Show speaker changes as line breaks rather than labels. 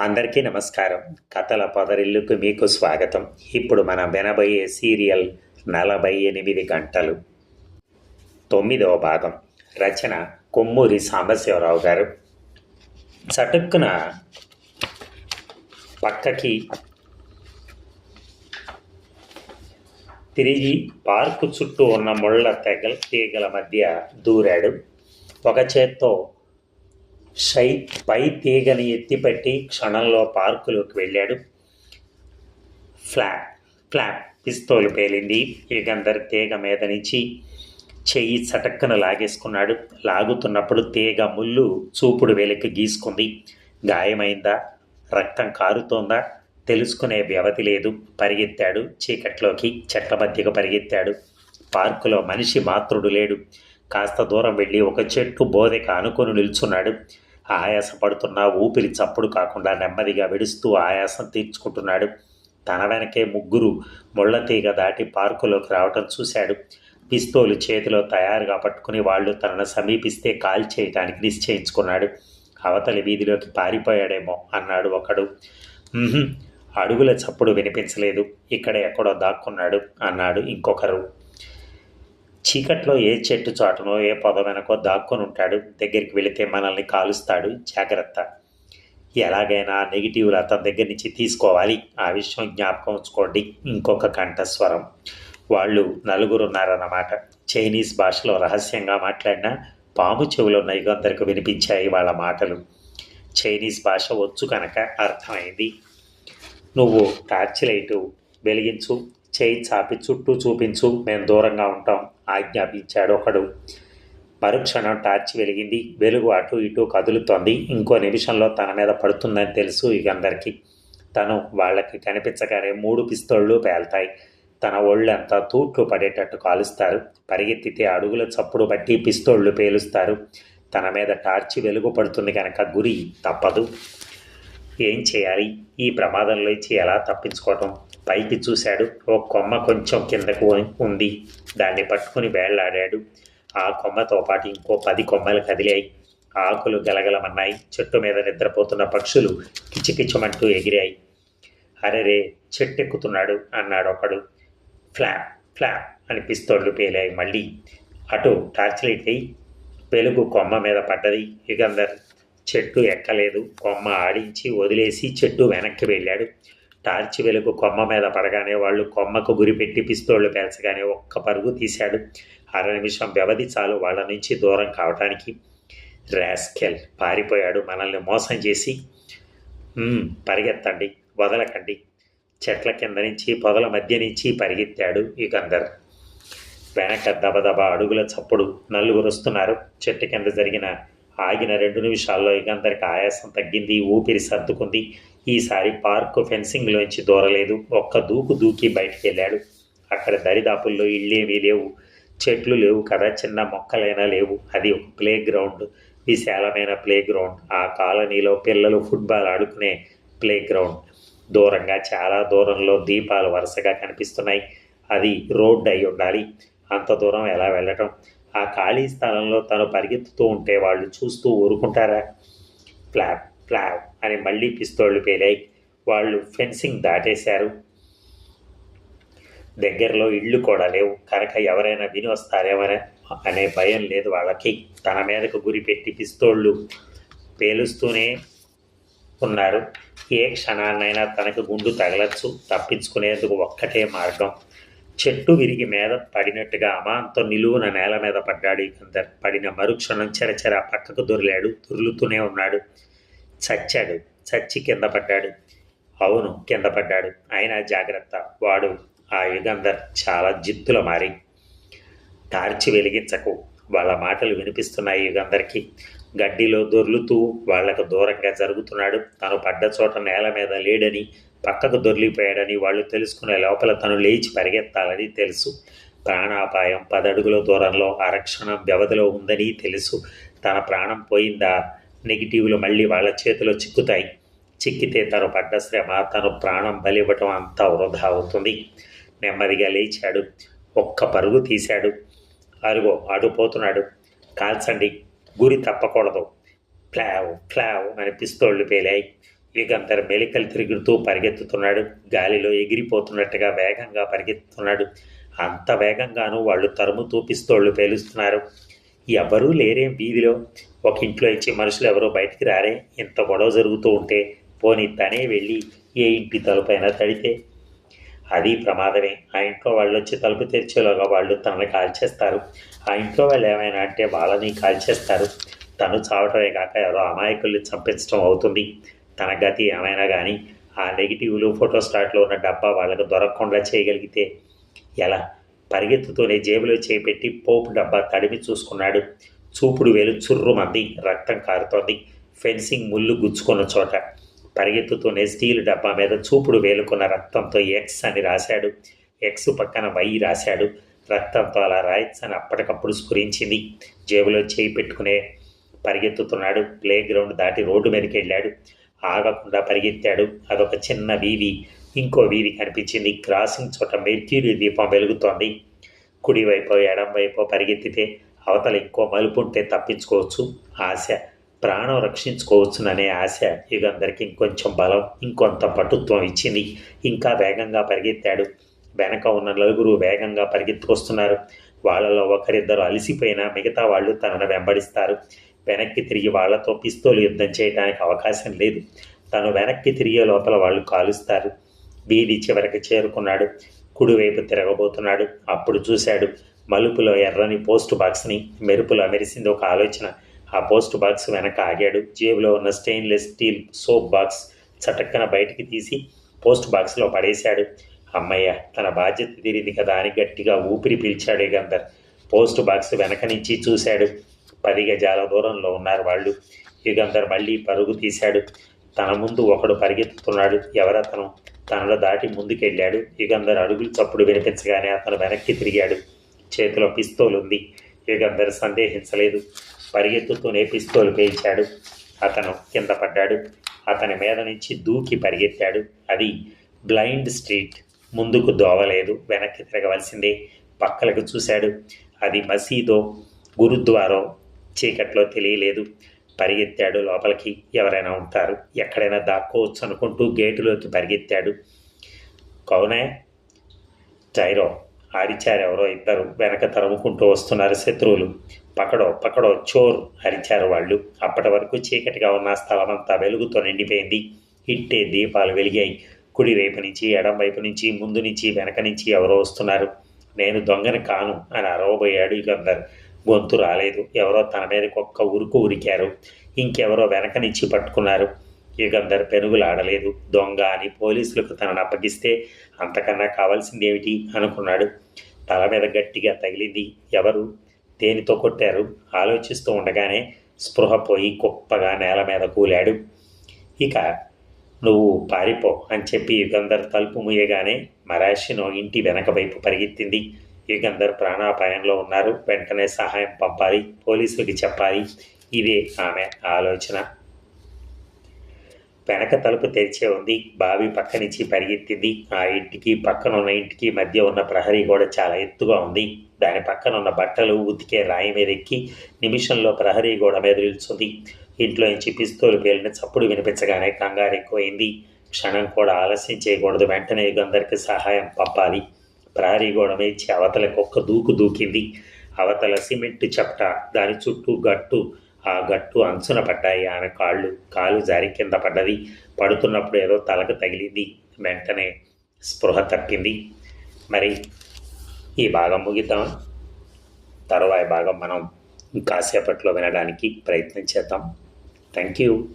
అందరికీ నమస్కారం. కథల పొదరిల్లుకు మీకు స్వాగతం. ఇప్పుడు మనం వినబోయే సీరియల్ నలభై ఎనిమిది గంటలు. తొమ్మిదవ భాగం. రచన కొమ్మూరి సాంబశివరావు గారు. చటుక్కున పక్కకి తిరిగి పార్కు చుట్టూ ఉన్న ముళ్ళ తెగల తీగల మధ్య దూరాడు. ఒక చేత్తో షై పై తీగని ఎత్తిపెట్టి క్షణంలో పార్కులోకి వెళ్ళాడు. ఫ్లాప్ ఫ్లాప్ పిస్తోలు పేలింది. యుగంధర్ తీగ మీద నుంచి చెయ్యి చటక్కన లాగేసుకున్నాడు. లాగుతున్నప్పుడు తీగ ముళ్ళు చూపుడు వెలికి గీసుకుంది. గాయమైందా? రక్తం కారుతోందా? తెలుసుకునే వ్యవధి లేదు. పరిగెత్తాడు చీకట్లోకి. చెట్ల మధ్యకు పరిగెత్తాడు. పార్కులో మనిషి మాత్రుడు లేడు. కాస్త దూరం వెళ్ళి ఒక చెట్టు బోదెక అనుకొని నిల్చున్నాడు. ఆయాసపడుతున్నా ఊపిరి చప్పుడు కాకుండా నెమ్మదిగా విడుస్తూ ఆయాసం తీర్చుకుంటున్నాడు. తన వెనకే ముగ్గురు ముళ్ళ తీగ దాటి పార్కులోకి రావటం చూశాడు. పిస్తోలు చేతిలో తయారుగా పట్టుకుని వాళ్ళు తనను సమీపిస్తే కాల్ చేయటానికి నిశ్చయించుకున్నాడు. అవతలి వీధిలోకి పారిపోయాడేమో అన్నాడు ఒకడు. అడుగుల చప్పుడు వినిపించలేదు. ఇక్కడ ఎక్కడో దాక్కున్నాడు అన్నాడు ఇంకొకరు. చీకట్లో ఏ చెట్టు చాటునో ఏ పొద వెనకో దాక్కొని ఉంటాడు. దగ్గరికి వెళితే మనల్ని కాలుస్తాడు. జాగ్రత్త. ఎలాగైనా నెగిటివ్లు అతని దగ్గర నుంచి తీసుకోవాలి. ఆ విషయం జ్ఞాపకం ఉంచుకోండి. ఇంకొక కంఠస్వరం. వాళ్ళు నలుగురు ఉన్నారన్నమాట. చైనీస్ భాషలో రహస్యంగా మాట్లాడిన పాము చెవులున్న నైగందరికి వినిపించాయి వాళ్ళ మాటలు. చైనీస్ భాష వచ్చు కనుక అర్థమైంది. నువ్వు టార్చ్ లైటు వెలిగించు. చేయి చాపి చుట్టూ చూపించు మేము దూరంగా ఉంటాం ఆజ్ఞాపించాడు ఒకడు. మరుక్షణం టార్చ్ వెలిగింది. వెలుగు అటు ఇటు కదులుతోంది. ఇంకో నిమిషంలో తన మీద పడుతుందని తెలుసు ఇకందరికీ తను వాళ్ళకి కనిపించగానే మూడు పిస్తోళ్ళు పేల్తాయి. తన ఒళ్ళంతా తూట్లు పడేటట్టు కాలుస్తారు. పరిగెత్తితే అడుగుల చప్పుడు బట్టి పిస్తోళ్ళు పేలుస్తారు. తన మీద టార్చి వెలుగు పడుతుంది కనుక గురి తప్పదు. ఏం చేయాలి? ఈ ప్రమాదంలోంచి ఎలా తప్పించుకోవటం? పైకి చూశాడు. ఓ కొమ్మ కొంచెం కిందకు ఉంది. దాన్ని పట్టుకుని వేళ్ళాడాడు. ఆ కొమ్మతో పాటు ఇంకో పది కొమ్మలు కదిలాయి. ఆకులు గలగలమన్నాయి. చెట్టు మీద నిద్రపోతున్న పక్షులు కిచకిచమంటూ ఎగిరాయి. అరెరే చెట్టెక్కుతున్నాడు అన్నాడు ఒకడు ఫ్లాప్ ఫ్లాప్ అని పిస్తోళ్ళు పేలాయి మళ్ళీ. అటు టార్చ్ లైట్ అయి వెలుగు కొమ్మ మీద పడ్డది. యుగంధర్ చెట్టు ఎక్కలేదు. కొమ్మ ఆడించి వదిలేసి చెట్టు వెనక్కి వెళ్ళాడు. టార్చ్ వెలుగు కొమ్మ మీద పడగానే వాళ్ళు కొమ్మకు గురిపెట్టి పిస్తోళ్ళు పేల్చగానే ఒక్క పరుగు తీశాడు. అర నిమిషం వ్యవధి చాలు వాళ్ళ నుంచి దూరం కావటానికి. రాస్కెల్ పారిపోయాడు. మనల్ని మోసం చేసి పరిగెత్తండి వదలకండి. చెట్ల కింద నుంచి పొదల మధ్య నుంచి పరిగెత్తాడు యుగంధర్. వెనక దబదబ అడుగుల చప్పుడు నలుగురు వస్తున్నారు. చెట్టు కింద జరిగిన ఆగిన రెండు నిమిషాల్లో యుగంధర్కి ఆయాసం తగ్గింది ఊపిరి సర్దుకుంది. ఈసారి పార్కు ఫెన్సింగ్లోంచి దూరలేదు. ఒక్క దూకు దూకి బయటికి వెళ్ళాడు. అక్కడ దరిదాపుల్లో ఇళ్ళేమీ లేవు. చెట్లు లేవు కదా చిన్న మొక్కలైనా లేవు. అది ఒక ప్లే గ్రౌండ్ విశాలమైన ప్లే గ్రౌండ్ ఆ కాలనీలో పిల్లలు ఫుట్బాల్ ఆడుకునే ప్లే గ్రౌండ్ దూరంగా చాలా దూరంలో దీపాలు వరుసగా కనిపిస్తున్నాయి. అది రోడ్డు అయి ఉండాలి. అంత దూరం ఎలా వెళ్ళటం? ఆ ఖాళీ స్థలంలో తను పరిగెత్తుతూ ఉంటే వాళ్ళు చూస్తూ ఊరుకుంటారా? ప్లాప్ ప్లాప్ అని మళ్ళీ పిస్తోళ్ళు పేలాయి. వాళ్ళు ఫెన్సింగ్ దాటేశారు. దగ్గరలో ఇళ్ళు కూడా లేవు. కనుక ఎవరైనా విని వస్తారేమనే అనే భయం లేదు వాళ్ళకి. తన మీదకు గురిపెట్టి పిస్తోళ్ళు పేలుస్తూనే ఉన్నారు. ఏ క్షణాన్నైనా తనకు గుండు తగలచ్చు. తప్పించుకునేందుకు ఒక్కటే మార్గం. చెట్టు విరిగి మీద పడినట్టుగా అమాంతం నిలువున నేల మీద పడ్డాడు ఇకందర్. పడిన మరుక్షణం చెరచెర పక్కకు దొరిలాడు. దొర్లుతూనే ఉన్నాడు. చచ్చాడు. చచ్చి కింద పడ్డాడు. అవును కింద పడ్డాడు. అయినా జాగ్రత్త. వాడు ఆ యుగంధర్ చాలా జిత్తుల మారి. టార్చి వెలిగించకు. వాళ్ళ మాటలు వినిపిస్తున్నాయి యుగంధర్కి. గడ్డిలో దొర్లుతూ వాళ్ళకు దూరంగా జరుగుతున్నాడు. తను పడ్డ చోట నేల మీద లేడని పక్కకు దొర్లిపోయాడని వాళ్ళు తెలుసుకునే లోపల తను లేచి పరిగెత్తాలని తెలుసు. ప్రాణాపాయం పదడుగుల దూరంలో ఆరక్షణ వ్యవధిలో ఉందని తెలుసు. తన ప్రాణం పోయిందా? నెగిటివ్లు మళ్ళీ వాళ్ళ చేతిలో చిక్కుతాయి. చిక్కితే తను పడ్డ శ్రమ తను ప్రాణం బలివ్వటం అంతా వృధా అవుతుంది. నెమ్మదిగా లేచాడు. ఒక్క పరుగు తీశాడు. అరుగో అడుపోతున్నాడు కాల్చండి. గురి తప్పకూడదు. ఫ్లావ్ ఫ్లావ్ అని పిస్తోళ్ళు పేలాయి. యుగంధర్ మెలికలు తిరుగుతూ పరిగెత్తుతున్నాడు. గాలిలో ఎగిరిపోతున్నట్టుగా వేగంగా పరిగెత్తుతున్నాడు. అంత వేగంగానూ వాళ్ళు తరుముతూ తూపిస్తోళ్ళు పేలుస్తున్నారు. ఎవరూ లేరేం వీధిలో? ఒక ఇంట్లో ఇచ్చే మనుషులు ఎవరో బయటికి రారే? ఇంత గొడవ జరుగుతూ ఉంటే పోనీ తనే వెళ్ళి ఏ ఇంటి తలుపైనా తడితే? అది ప్రమాదమే. ఆ ఇంట్లో వాళ్ళు వచ్చి తలుపు తెరిచేలోగా వాళ్ళు తనని కాల్చేస్తారు. ఆ ఇంట్లో వాళ్ళు ఏమైనా అంటే వాళ్ళని కాల్చేస్తారు. తను చావటమే కాక ఎవరో అమాయకుల్ని చంపించడం అవుతుంది. తన గతి ఏమైనా కానీ ఆ నెగిటివ్లు ఫోటోస్టాట్లో ఉన్న డబ్బా వాళ్ళకు దొరకకుండా చేయగలిగితే ఎలా? పరిగెత్తుతోనే జేబులో చేపెట్టి పోపు డబ్బా తడిమి చూసుకున్నాడు. చూపుడు వేలు చుర్రుమంది రక్తం కారుతోంది. ఫెన్సింగ్ ముళ్ళు గుచ్చుకున్న చోట పరిగెత్తుతూనే స్టీల్ డబ్బా మీద చూపుడు వేలుకున్న రక్తంతో ఎక్స్ అని రాశాడు. ఎక్స్ పక్కన వై రాశాడు. రక్తంతో అలా రాయొచ్చు అని అప్పటికప్పుడు స్ఫురించింది. జేబులో చేయి పెట్టుకునే పరిగెత్తుతున్నాడు. ప్లే గ్రౌండ్ దాటి రోడ్డు మీదకి వెళ్ళాడు. ఆగకుండా పరిగెత్తాడు. అదొక చిన్న వీధి. ఇంకో వీధి కనిపించింది. క్రాసింగ్ చోట మెర్క్యూరీ దీపం వెలుగుతోంది. కుడివైపు ఎడం వైపు పరిగెత్తితే అవతల ఇంకో మలుపు ఉంటే తప్పించుకోవచ్చు. ఆశ. ప్రాణం రక్షించుకోవచ్చుననే ఆశ. యుగందరికి ఇంకొంచెం బలం ఇంకొంత పటుత్వం ఇచ్చింది. ఇంకా వేగంగా పరిగెత్తాడు. వెనక ఉన్న నలుగురు వేగంగా పరిగెత్తుకొస్తున్నారు. వాళ్ళలో ఒకరిద్దరు అలసిపోయినా మిగతా వాళ్ళు తనను వెంబడిస్తారు. వెనక్కి తిరిగి వాళ్ళతో పిస్తోలు యుద్ధం చేయడానికి అవకాశం లేదు. తను వెనక్కి తిరిగే లోపల వాళ్ళు కాలుస్తారు. వీధి చివరికి చేరుకున్నాడు. కుడివైపు తిరగబోతున్నాడు. అప్పుడు చూశాడు మలుపులో ఎర్రని పోస్ట్ బాక్స్ని మెరుపులో మెరిసింది ఒక ఆలోచన. ఆ పోస్ట్ బాక్స్ వెనక ఆగాడు. జేబులో ఉన్న స్టెయిన్లెస్ స్టీల్ సోప్ బాక్స్ చటక్కన బయటికి తీసి పోస్ట్ బాక్స్లో పడేశాడు. అమ్మయ్య తన బాధ్యత తీరింది కదా అని గట్టిగా ఊపిరి పీల్చాడు గందర్ పోస్ట్ బాక్స్ వెనక నుంచి చూశాడు. పది గజాల దూరంలో ఉన్నారు వాళ్ళు. యుగంధర్ మళ్ళీ పరుగు తీశాడు. తన ముందు ఒకడు పరిగెత్తుతున్నాడు. ఎవరతను తనలో దాటి ముందుకెళ్ళాడు. యుగంధర్ అడుగులు చప్పుడు వినిపించగానే అతను వెనక్కి తిరిగాడు. చేతిలో పిస్తోల్ ఉంది. యుగంధర్ సందేహించలేదు. పరిగెత్తుతూనే పిస్తోలు పేల్చాడు. అతను కింద పడ్డాడు. అతని మీద నుంచి దూకి పరిగెత్తాడు. అది బ్లైండ్ స్ట్రీట్. ముందుకు దోవలేదు. వెనక్కి తిరగవలసిందే. పక్కలకు చూశాడు. అది మసీదో గురుద్వారో చీకట్లో తెలియలేదు. పరిగెత్తాడు లోపలికి. ఎవరైనా ఉంటారు. ఎక్కడైనా దాక్కోవచ్చు అనుకుంటూ గేటులోకి పరిగెత్తాడు. కౌనే టైరో హరిచారు ఎవరో ఇద్దరు వెనక తరుముకుంటూ వస్తున్నారు శత్రువులు. పకడో పకడో చోర్ అరిచారు వాళ్ళు. అప్పటి వరకు చీకటిగా ఉన్న స్థలమంతా వెలుగుతో నిండిపోయింది. ఇట్టే దీపాలు వెలిగాయి. కుడి వైపు నుంచి ఎడం వైపు నుంచి ముందు నుంచి వెనక నుంచి ఎవరో వస్తున్నారు. నేను దొంగని కాను అని అరవబోయాడు ఇకందరు గొంతు రాలేదు. ఎవరో తన మీద ఒక్క ఉరుకు ఉరికారు. ఇంకెవరో వెనక నుంచి పట్టుకున్నారు. యుగంధర్ పెనుగులాడలేదు. దొంగ అని పోలీసులకు తనను అప్పగిస్తే అంతకన్నా కావాల్సింది ఏమిటి అనుకున్నాడు. తల మీద గట్టిగా తగిలింది. ఎవరు? దేనితో కొట్టారు? ఆలోచిస్తూ ఉండగానే స్పృహ పోయి కుప్పగా నేల మీద కూలాడు. ఇక నువ్వు పారిపో అని చెప్పి యుగంధర్ తలుపు ముయ్యగానే మరాషినో ఇంటి వెనక వైపు పరిగెత్తింది. యుగంధర్ ప్రాణాపాయంలో ఉన్నారు. వెంటనే సహాయం పంపాలి. పోలీసులకి చెప్పాలి. ఇదే ఆమె ఆలోచన. వెనక తలుపు తెరిచే ఉంది. బావి పక్క నుంచి పరిగెత్తింది. ఆ ఇంటికి పక్కన ఉన్న ఇంటికి మధ్య ఉన్న ప్రహరీ కూడా చాలా ఎత్తుగా ఉంది. దాని పక్కన ఉన్న బట్టలు ఉతికే రాయి మీద ఎక్కి నిమిషంలో ప్రహరీ గోడ మీద నిల్చుంది. ఇంట్లో నుంచి పిస్తూలు పేలిన చప్పుడు వినిపించగానే కంగారు ఎక్కువైంది క్షణం కూడా ఆలస్యం చేయకూడదు. వెంటనే యుగంధర్కి సహాయం పంపాలి. ప్రహరీ గోడ మేచి అవతల కుక్క దూకు దూకింది. అవతల సిమెంట్ చప్ట దాని చుట్టూ గట్టు ఆ గట్టు అంచున పడ్డాయి ఆమె కాళ్ళు. కాలు జారి కింద పడ్డది. పడుతున్నప్పుడు ఏదో తలకు తగిలింది. వెంటనే స్పృహ తప్పింది మరి ఈ భాగం ముగిద్దాం. తర్వాత భాగం మనం కాసేపట్లో వినడానికి ప్రయత్నం చేద్దాం. Thank you